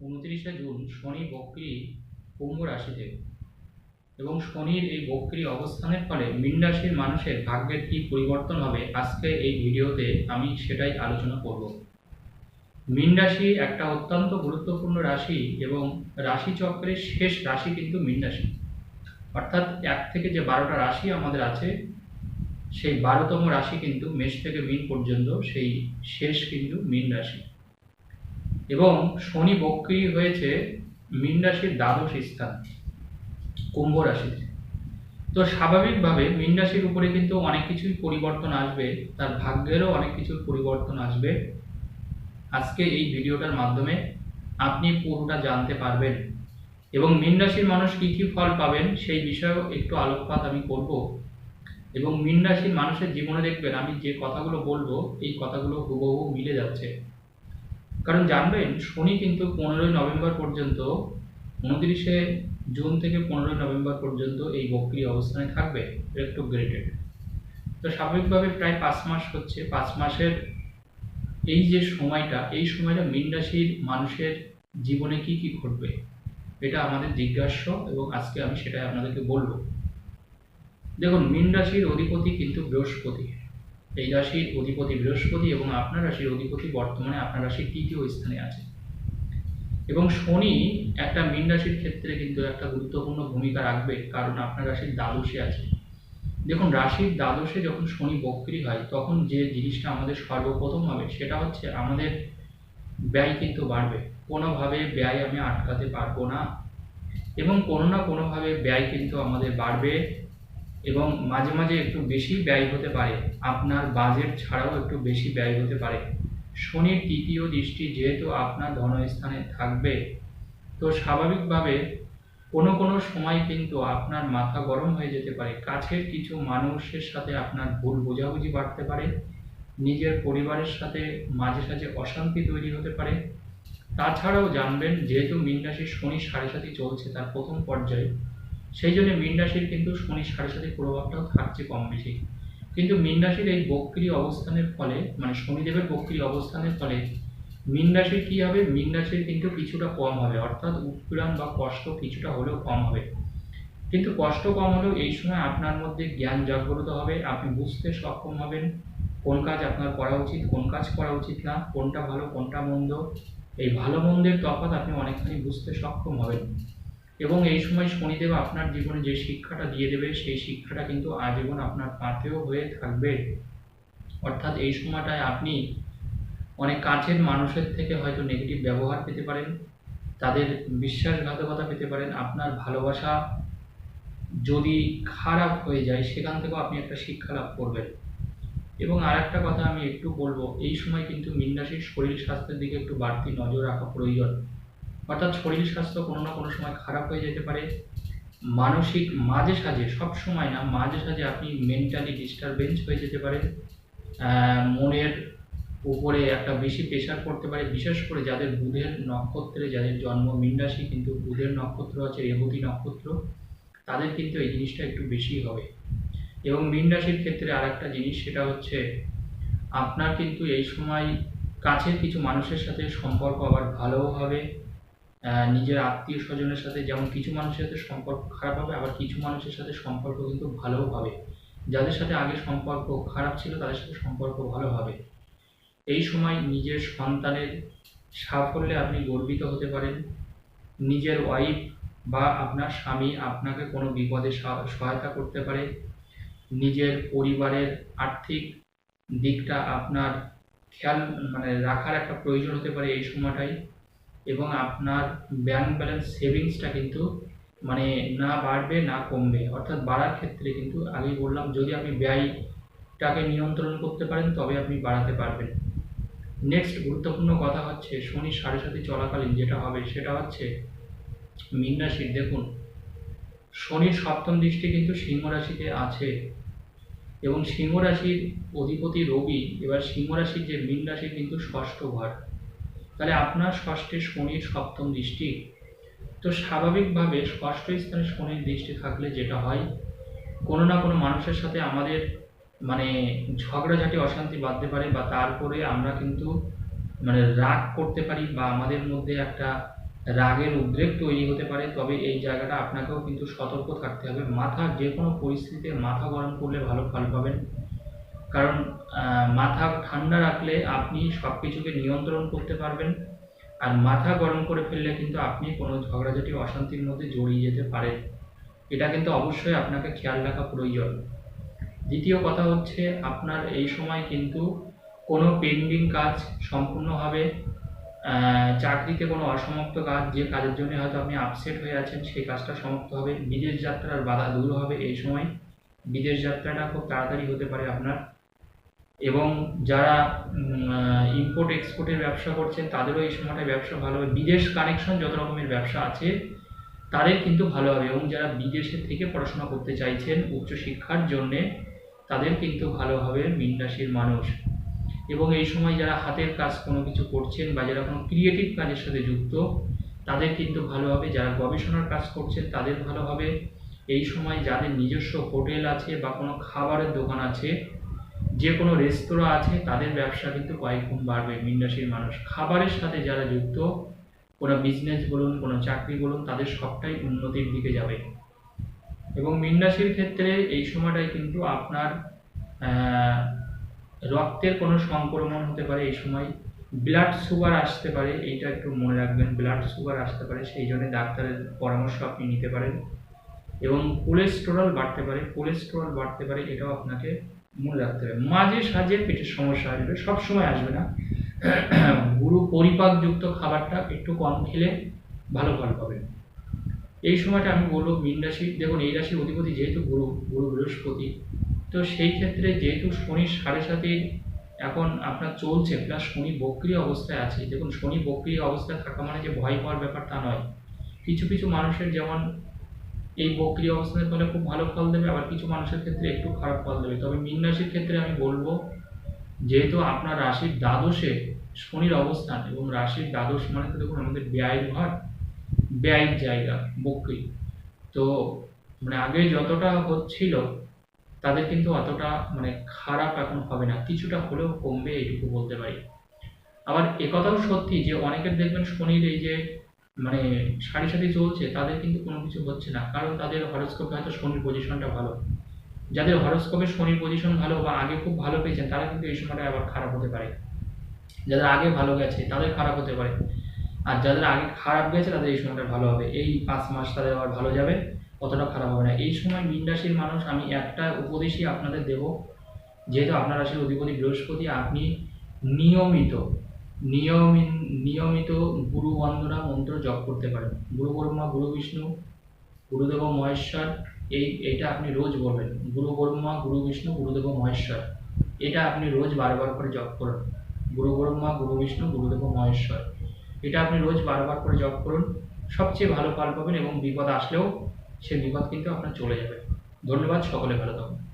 উনত্রিশে জুন শনি, বক্রি, কুম্ভ রাশিতে এবং শনির এই বক্রি অবস্থানের ফলে মীন রাশির মানুষের ভাগ্যের কী পরিবর্তন হবে আজকে এই ভিডিওতে আমি সেটাই আলোচনা করব। মীন রাশি একটা অত্যন্ত গুরুত্বপূর্ণ রাশি এবং রাশি চক্রের শেষ রাশি কিন্তু মীন রাশি। অর্থাৎ এক থেকে যে বারোটা রাশি আমাদের আছে, সেই বারোতম রাশি কিন্তু মেষ থেকে মীন পর্যন্ত, সেই শেষ কিন্তু মীন রাশি। এবং শনি বক্রি হয়েছে মীন রাশির দ্বাদশ স্থান, কুম্ভ রাশিতে তো স্বাভাবিকভাবে মীন রাশির উপরে কিন্তু অনেক কিছুই পরিবর্তন আসবে, তার ভাগ্যেরও অনেক কিছুর পরিবর্তন আসবে। আজকে এই ভিডিওটার মাধ্যমে আপনি পুরোটা জানতে পারবেন। এবং মীন রাশির মানুষ কী কী ফল পাবেন সেই বিষয়েও একটু আলোকপাত আমি করব। এবং মীন রাশির মানুষের জীবনে দেখবেন আমি যে কথাগুলো বলব, এই কথাগুলো হুবহু মিলে যাচ্ছে। কারণ জানবেন, শনি কিন্তু পনেরোই নভেম্বর পর্যন্ত, উনত্রিশে জুন থেকে পনেরোই নভেম্বর পর্যন্ত এই বক্রি অবস্থানে থাকবে রেক্টোগ্রেটেড তো স্বাভাবিকভাবে প্রায় পাঁচ মাস হচ্ছে, পাঁচ মাসের এই যে সময়টা, এই সময়টা মীন রাশির মানুষের জীবনে কি কি ঘটবে, এটা আমাদের জিজ্ঞাস্য এবং আজকে আমি সেটাই আপনাদেরকে বলব। দেখুন, মীন রাশির অধিপতি কিন্তু বৃহস্পতি। এই রাশির অধিপতি বৃহস্পতি এবং আপনার রাশির অধিপতি বর্তমানে আপনার রাশির তৃতীয় স্থানে আছে। এবং শনি একটা মীন রাশির ক্ষেত্রে কিন্তু একটা গুরুত্বপূর্ণ ভূমিকা রাখবে কারণ আপনার রাশির দ্বাদশে আছে। দেখুন, রাশির দ্বাদশে যখন শনি বক্রি হয়, তখন যে জিনিসটা আমাদের সর্বপ্রথম হবে সেটা হচ্ছে আমাদের ব্যয় কিন্তু বাড়বে। কোনোভাবে ব্যয় আমি আটকাতে পারব না এবং কোনো না কোনোভাবে ব্যয় কিন্তু আমাদের বাড়বে। এবং মাঝে মাঝে একটু বেশি ব্যয় হতে পারে। আপনার বাজেট ছাড়াও একটু বেশি ব্যয় হতে পারে। শনির তৃতীয় দৃষ্টি যেহেতু আপনার ধনস্থানে থাকবে, তো স্বাভাবিকভাবে কোনো কোনো সময় কিন্তু আপনার মাথা গরম হয়ে যেতে পারে। কাছের কিছু মানুষের সাথে আপনার ভুল বোঝাবুঝি বাড়তে পারে। নিজের পরিবারের সাথে মাঝে সাঝে অশান্তি তৈরি হতে পারে। তাছাড়াও জানবেন, যেহেতু মীন শনি সাড়ে সাথে চলছে, তার প্রথম পর্যায়ে সেই জন্য মীন রাশির কিন্তু শনি সাড়ে সাথে প্রভাবটাও থাকছে কম বেশি। কিন্তু মীন রাশির এই বক্রি অবস্থানের ফলে মানে শনিদেবের বক্রি অবস্থানের ফলে মীন রাশির কী হবে? মীন রাশির কিন্তু কিছুটা কম হবে। অর্থাৎ উৎপীড়ন বা কষ্ট কিছুটা হলেও কম হবে। কিন্তু কষ্ট কম হলেও এই সময় আপনার মধ্যে জ্ঞান জাগ্রত হবে। আপনি বুঝতে সক্ষম হবেন কোন কাজ আপনার করা উচিত, কোন কাজ করা উচিত না, কোনটা ভালো, কোনটা মন্দ। এই ভালো মন্দের তফাৎ আপনি অনেকখানি বুঝতে সক্ষম হবেন। এবং এই সময় শনিদেব আপনার জীবনে যে শিক্ষাটা দিয়ে দেবে, সেই শিক্ষাটা কিন্তু আজীবন আপনার পাথেও হয়ে থাকবে। অর্থাৎ এই সময়টায় আপনি অনেক কাছের মানুষের থেকে হয়তো নেগেটিভ ব্যবহার পেতে পারেন, তাদের বিশ্বাসঘাতকতা পেতে পারেন, আপনার ভালোবাসা যদি খারাপ হয়ে যায়, সেখান থেকেও আপনি একটা শিক্ষা লাভ করবেন। এবং আর একটা কথা আমি একটু বলব, এই সময় কিন্তু মীন শরীর স্বাস্থ্যের দিকে একটু বাড়তি নজর রাখা প্রয়োজন। অর্থাৎ শরীর স্বাস্থ্য কোনো না কোনো সময় খারাপ হয়ে যেতে পারে। মানসিক মাঝে সাঝে, সব সময় না, মাঝে সাঝে আপনি মেন্টালি ডিস্টারবেন্স হয়ে যেতে পারেন। মনের উপরে একটা বেশি প্রেশার পড়তে পারে, বিশেষ করে যাদের বুধের নক্ষত্রে, যাদের জন্ম মীন কিন্তু বুধের নক্ষত্র আছে, রেবতী নক্ষত্র, তাদের কিন্তু এই জিনিসটা একটু বেশি হবে। এবং মীন ক্ষেত্রে আর একটা জিনিস, সেটা হচ্ছে আপনার কিন্তু এই সময় কাছের কিছু মানুষের সাথে সম্পর্ক আবার ভালোও হবে। নিজের আত্মীয় স্বজনের সাথে যেমন কিছু মানুষের সাথে সম্পর্ক খারাপ হবে, আবার কিছু মানুষের সাথে সম্পর্ক কিন্তু ভালোও হবে। যাদের সাথে আগে সম্পর্ক খারাপ ছিল, তাদের সাথে সম্পর্ক ভালো হবে। এই সময় নিজের সন্তানের সাফল্যে আপনি গর্বিত হতে পারেন। নিজের ওয়াইফ বা আপনার স্বামী আপনাকে কোনো বিপদে সহায়তা করতে পারে। নিজের পরিবারের আর্থিক দিকটা আপনার খেয়াল মানে রাখার একটা প্রয়োজন হতে পারে এই সময়টাই এবং আপনার ব্যাংক ব্যালেন্স সেভিংসটা কিন্তু মানে না বাড়বে, না কমবে। অর্থাৎ বাড়ার ক্ষেত্রে কিন্তু আগেই বললাম, যদি আপনি ব্যয়টাকে নিয়ন্ত্রণ করতে পারেন, তবে আপনি বাড়াতে পারবেন। নেক্সট গুরুত্বপূর্ণ কথা হচ্ছে, শনি সাড়ে সাথে চলাকালীন যেটা হবে, সেটা হচ্ছে মীন রাশির। দেখুন, শনির সপ্তম দৃষ্টি কিন্তু সিংহ রাশিতে আছে এবং সিংহ রাশির অধিপতি রবি, এবার সিংহ রাশির যে মীন রাশির কিন্তু ষষ্ঠ ঘর। তাহলে আপনার ষষ্ঠে শনির সপ্তম দৃষ্টি। তো স্বাভাবিকভাবে ষষ্ঠ স্থানে শনির দৃষ্টি থাকলে যেটা হয়, কোনো না কোনো মানুষের সাথে আমাদের মানে ঝগড়াঝাটি, অশান্তি বাঁধতে পারে বা তারপরে আমরা কিন্তু মানে রাগ করতে পারি বা আমাদের মধ্যে একটা রাগের উদ্রেক তৈরি হতে পারে। তবে এই জায়গাটা আপনাকেও কিন্তু সতর্ক থাকতে হবে। মাথা যে কোনো পরিস্থিতিতে মাথা গরম করলে ভালো ফল পাবেন। কারণ মাথা ঠান্ডা রাখলে আপনি সব কিছুকে নিয়ন্ত্রণ করতে পারবেন। আর মাথা গরম করে ফেললে কিন্তু আপনি কোনো ঝগড়াঝাটি, অশান্তির মধ্যে জড়িয়ে যেতে পারেন। এটা কিন্তু অবশ্যই আপনাকে খেয়াল রাখা প্রয়োজন। দ্বিতীয় কথা হচ্ছে, আপনার এই সময় কিন্তু কোনো পেন্ডিং কাজ সম্পূর্ণ হবে। চাকরিতে কোনো অসমাপ্ত কাজ, যে কাজের জন্য হয়তো আপনি আপসেট হয়ে আছেন, সেই কাজটা সমাপ্ত হবে। বিদেশ যাত্রার বাধা দূর হবে এই সময়। বিদেশ যাত্রাটা খুব তাড়াতাড়ি হতে পারে আপনার। এবং যারা ইম্পোর্ট এক্সপোর্টের ব্যবসা করছেন, তাদেরও এই সময়টায় ব্যবসা ভালো হবে। বিদেশ কানেকশন যত রকমের ব্যবসা আছে, তাদের কিন্তু ভালো হবে। এবং যারা বিদেশে থেকে পড়াশোনা করতে চাইছেন উচ্চশিক্ষার জন্যে, তাদের কিন্তু ভালো হবে মীন রাশির মানুষ। এবং এই সময় যারা হাতের কাজ কোনো কিছু করছেন বা যারা কোনো ক্রিয়েটিভ কাজের সাথে যুক্ত, তাদের কিন্তু ভালো হবে। যারা গবেষণার কাজ করছেন, তাদের ভালো হবে। এই সময় যাদের নিজস্ব হোটেল আছে বা কোনো খাবারের দোকান আছে যে কোনো রেস্তোরাঁ আছে, তাদের ব্যবসা কিন্তু কয়েক গুণ বাড়বে। মীন মানুষ। খাবারের সাথে যারা যুক্ত, কোনো বিজনেস বলুন, কোনো চাকরি বলুন, তাদের সবটাই উন্নতির দিকে যাবে। এবং মীন ক্ষেত্রে এই সময়টায় কিন্তু আপনার রক্তের কোনো সংক্রমণ হতে পারে এই সময়। ব্লাড সুগার আসতে পারে, এইটা একটু মনে রাখবেন ব্লাড সুগার আসতে পারে, সেই জন্য ডাক্তারের পরামর্শ আপনি নিতে পারেন। এবং কোলেস্টেরল বাড়তে পারে কোলেস্টেরল বাড়তে পারে, এটাও আপনাকে মনে রাখতে হবে। মাঝে সাঝে পেটের সমস্যা আসবে সব সময় আসবে না। গুরু পরিপাকযুক্ত খাবারটা একটু কম খেলে ভালো ফল পাবেন এই সময়টা আমি বলব মীন রাশি, দেখুন এই রাশির অধিপতি যেহেতু গুরু গুরু বৃহস্পতি, তো সেই ক্ষেত্রে যেহেতু শনি সাড়ে সাথে এখন আপনার চলছে প্লাস শনি বক্রি অবস্থায় আছে। দেখুন শনি বক্রি অবস্থায় থাকা মানে যে ভয় পাওয়ার ব্যাপার তা নয়। কিছু কিছু মানুষের যেমন এই বক্রি অবস্থানের ফলে খুব ভালো ফল দেবে, আবার কিছু মানুষের ক্ষেত্রে একটু খারাপ ফল দেবে। তবে মীন রাশির ক্ষেত্রে আমি বলব, যেহেতু আপনার রাশির দ্বাদশে শনির অবস্থান এবং রাশির দ্বাদশ মানে তো দেখুন আমাদের ব্যয়ের ঘর, ব্যয়ের জায়গা, বক্রি। তো মানে আগে যতটা হচ্ছিল, তাদের কিন্তু অতটা মানে খারাপ এখন হবে না, কিছুটা হলেও কমবে এইটুকু বলতে পারি। আবার একথাও সত্যি যে অনেকের দেখবেন শনির এই যে মানে সারি সারি চলছে, তাদের কিন্তু কোনো কিছু হচ্ছে না। কারণ তাদের হরস্কোপে হয়তো শনির পজিশনটা ভালো। যাদের হরস্কোপে শনির পজিশন ভালো বা আগে খুব ভালো পেয়েছেন, তারা কিন্তু এই সময়টা আবার খারাপ হতে পারে। যাদের আগে ভালো গেছে, তাদের খারাপ হতে পারে। আর যাদের আগে খারাপ গেছে, তাদের এই সময়টা ভালো হবে। এই পাঁচ মাস তাদের আবার ভালো যাবে, অতটা খারাপ হবে না। এই সময় মীন রাশির মানুষ, আমি একটা উপদেশই আপনাদের দেব। যেহেতু আপনার রাশির অধিপতি বৃহস্পতি, আপনি নিয়মিত নিয়মিত নিয়মিত গুরু বন্দনা মন্ত্র জপ করতে পারেন। গুরু ব্রহ্মা গুরু বিষ্ণু, গুরুদেব মহেশ্বর, এই এটা আপনি রোজ বলবেন। গুরু ব্রহ্মা গুরু বিষ্ণু, গুরুদেব মহেশ্বর। এটা আপনি রোজ বারবার করে জপ করুন। গুরু ব্রহ্মা গুরু বিষ্ণু, গুরুদেব মহেশ্বর। এটা আপনি রোজ বারবার করে জপ করুন। সবচেয়ে ভালো ফল পাবেন এবং বিপদ আসলেও সে বিপদ কিন্তু আপনার চলে যাবে। ধন্যবাদ, সকলে ভালো থাকুন।